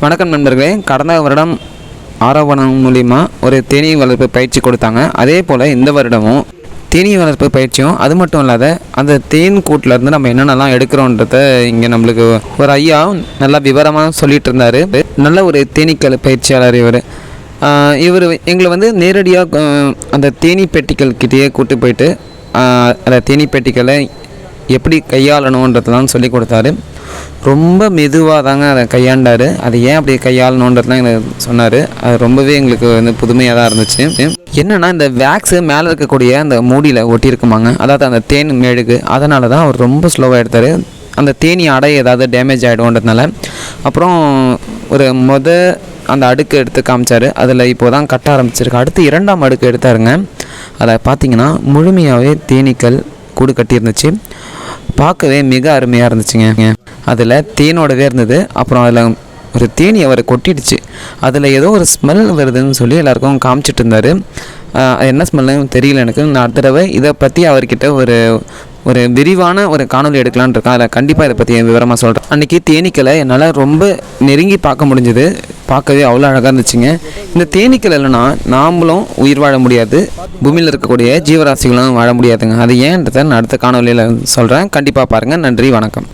வணக்கம் நண்பர்களே. கடந்த வருடம் ஆரோபணம் மூலிமா ஒரு தேனீ வளர்ப்பு பயிற்சி கொடுத்தாங்க. அதே போல் இந்த வருடமும் தேனீ வளர்ப்பு பயிற்சியும் அது மட்டும் இல்லாத அந்த தேன் கூட்டிலேருந்து நம்ம என்னென்னலாம் எடுக்கிறோன்றத இங்கே நம்மளுக்கு ஒரு ஐயா நல்லா விவரமாக சொல்லிட்டு இருந்தார். நல்ல ஒரு தேனீக்கள் பயிற்சியாளர் இவர். இவர் எங்களை வந்து நேரடியாக அந்த தேனி பெட்டிகள் கிட்டேயே கூட்டு போயிட்டு அந்த தேனி பெட்டிகளை எப்படி கையாளணுன்றதெல்லாம் சொல்லி கொடுத்தாரு. ரொம்ப மெதுவாக தாங்க அதை கையாண்டார். அது ஏன் அப்படி கையாளணுன்றதுலாம் எனக்கு சொன்னார். அது ரொம்பவே எங்களுக்கு வந்து புதுமையாக தான் இருந்துச்சு. என்னென்னா இந்த வேக்ஸு மேலே இருக்கக்கூடிய அந்த மூடியில் ஒட்டியிருக்குமாங்க. அதாவது அந்த தேன் மெழுகு. அதனால தான் அவர் ரொம்ப ஸ்லோவாக எடுத்தார். அந்த தேனி அடை ஏதாவது டேமேஜ் ஆகிடும்ன்றதுனால அப்புறம் ஒரு மொத அந்த அடுக்கு எடுத்து காமிச்சார். அதில் இப்போ தான் கட்ட ஆரம்பிச்சிருக்கு. அடுத்து இரண்டாம் அடுக்கு எடுத்தாருங்க. அதை பார்த்தீங்கன்னா முழுமையாகவே தேனீக்கள் கூடு கட்டியிருந்துச்சு. பார்க்கவே மிக அருமையாக இருந்துச்சுங்க. அதில் தேனோடவே இருந்தது. அப்புறம் அதில் ஒரு தேனி அவரை கொட்டிடுச்சு. அதில் ஏதோ ஒரு ஸ்மெல் வருதுன்னு சொல்லி எல்லாருக்கும் காமிச்சிட்டு இருந்தார். என்ன ஸ்மெல்லுன்னு தெரியல எனக்கு. நான் அடுத்த தடவை இதை பற்றி அவர்கிட்ட ஒரு ஒரு விரிவான ஒரு காணொலி எடுக்கலான் இருக்கேன். அதில் கண்டிப்பாக இதை பற்றி விவரமாக சொல்கிறேன் அன்றைக்கி தேனீக்களை என்னால் ரொம்ப நெருங்கி பார்க்க முடிஞ்சுது. பார்க்கவே அவ்வளோ அழகாக இருந்துச்சுங்க. இந்த தேனீக்கள் இல்லைன்னா நாமளும் உயிர் வாழ முடியாது. பூமியில் இருக்கக்கூடிய ஜீவராசிகளும் வாழ முடியாதுங்க. அது ஏன்றதை நான் அடுத்த காணொலியில் சொல்கிறேன் கண்டிப்பாக பாருங்கள் நன்றி வணக்கம்.